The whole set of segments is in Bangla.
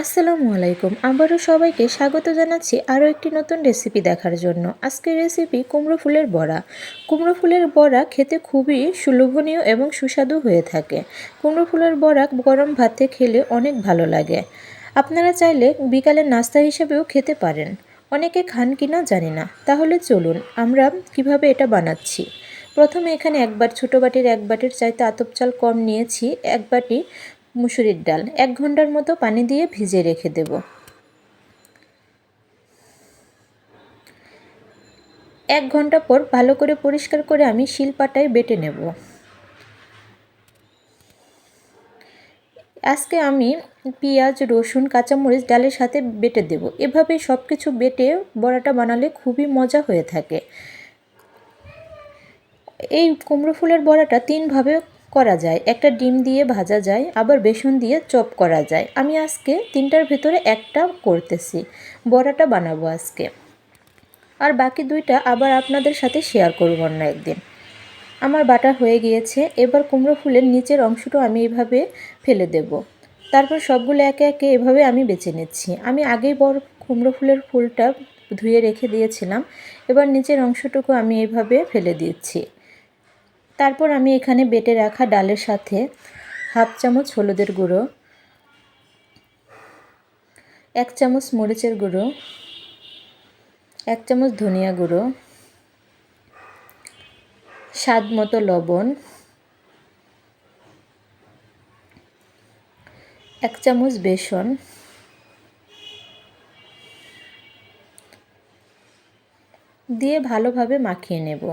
আসসালামু আলাইকুম। আবারও সবাইকে স্বাগত জানাচ্ছি আরও একটি নতুন রেসিপি দেখার জন্য। আজকের রেসিপি কুমড়ো ফুলের বড়া। কুমড়ো ফুলের বড়া খেতে খুবই সুলোভনীয় এবং সুস্বাদু হয়ে থাকে। কুমড়ো ফুলের বড়া গরম ভাতে খেলে অনেক ভালো লাগে। আপনারা চাইলে বিকালের নাস্তা হিসেবেও খেতে পারেন। অনেকে খান কিনা জানি না। তাহলে চলুন, আমরা কীভাবে এটা বানাচ্ছি? প্রথমে এখানে একবার ছোটো বাটির এক বাটির চাইতে আতপ চাল কম নিয়েছি। এক বাটি মুসুরির ডাল। এক ঘণ্টার মতো পানি দিয়ে ভিজে রেখে দেব। এক ঘণ্টা পর ভালো করে পরিষ্কার করে আমি শিলপাটায় বেটে নেব। আজকে আমি পেঁয়াজ, রসুন, কাঁচামরিচ ডালের সাথে বেটে দেব। এভাবে সব কিছু বেটে বড়াটা বানালে খুবই মজা হয়ে থাকে। এই কুমড়ো ফুলের বড়াটা তিনভাবে করা যায়। একটা ডিম দিয়ে ভাজা যায়, আবার বেসন দিয়ে চপ করা যায়। আমি আজকে তিনটার ভেতরে একটা করতেছি। বড়াটা বানাবো আজকে। আর বাকি দুইটা আবার আপনাদের সাথে শেয়ার করব অন্য একদিন। আমার বাটা হয়ে গিয়েছে, এবার কুমড়ো ফুলের নিচের অংশটা আমি এভাবে ফেলে দেব। তারপর সবগুলো একে একে এভাবে আমি বেছে নিচ্ছি। আমি আগেই বড় কুমড়ো ফুলের ফুলটা ধুয়ে রেখে দিয়েছিলাম। এবার নিচের অংশটুকু আমি এভাবে ফেলে দিচ্ছি। তারপর আমি এখানে বেটে রাখা ডালের সাথে হাফ চামচ হলুদের গুঁড়ো, এক চামচ মরিচের গুঁড়ো, এক চামচ ধনিয়া গুঁড়ো, স্বাদ মতো লবণ, এক চামচ বেসন, দিয়ে ভালোভাবে মাখিয়ে নেব।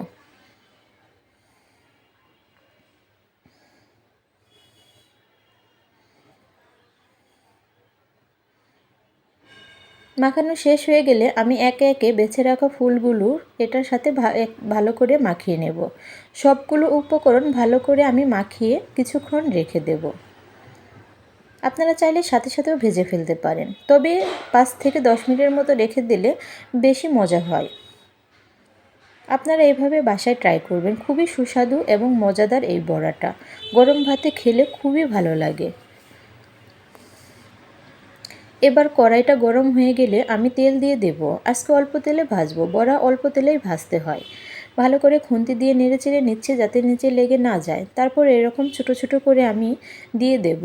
মাখানো শেষ হয়ে গেলে আমি একে একে বেছে রাখা ফুলগুলো এটার সাথে ভালো করে মাখিয়ে নেব। সবগুলো উপকরণ ভালো করে আমি মাখিয়ে কিছুক্ষণ রেখে দেব। আপনারা চাইলে সাথে সাথেও ভেজে ফেলতে পারেন, তবে পাঁচ থেকে দশ মিনিটের মতো রেখে দিলে বেশি মজা হয়। আপনারা এইভাবে বাসায় ট্রাই করবেন, খুবই সুস্বাদু এবং মজাদার এই বড়াটা। গরম ভাতে খেলে খুবই ভালো লাগে। এবার কড়াইটা গরম হয়ে গেলে আমি তেল দিয়ে দেব। আজকে অল্প তেলে ভাজবো, বড়া অল্প তেলেই ভাজতে হয়। ভালো করে খুন্তি দিয়ে নেড়ে চেড়ে নিচ্ছে যাতে নিচে লেগে না যায়। তারপর এরকম ছোট ছোট করে আমি দিয়ে দেব।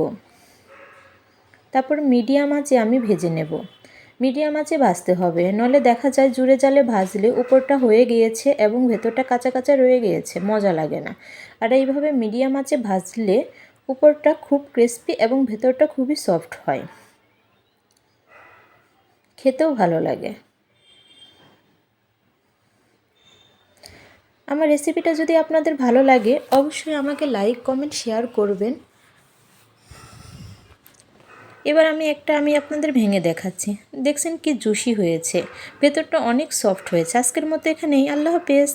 তারপর মিডিয়াম আঁচে আমি ভেজে নেব। মিডিয়াম আঁচে ভাজতে হবে নলে দেখা যায় জুড়ে জালে ভাজলে উপরটা হয়ে গিয়েছে এবং ভেতরটা কাঁচা কাঁচা রয়ে গিয়েছে, মজা লাগে না। আর এইভাবে মিডিয়াম আঁচে ভাজলে উপরটা খুব ক্রিস্পি এবং ভেতরটা খুবই সফট হয়। খেতেও ভালো লাগে। আমার রেসিপিটা যদি আপনাদের ভালো লাগে, অবশ্যই আমাকে লাইক কমেন্ট শেয়ার করবেন। এবার আমি একটা আমি আপনাদের ভেঙে দেখাচ্ছি। দেখছেন কি জুসি হয়েছে। ভেতরটা অনেক সফট হয়েছে। আজকের মতো এখানেই। আল্লাহ হাফেজ।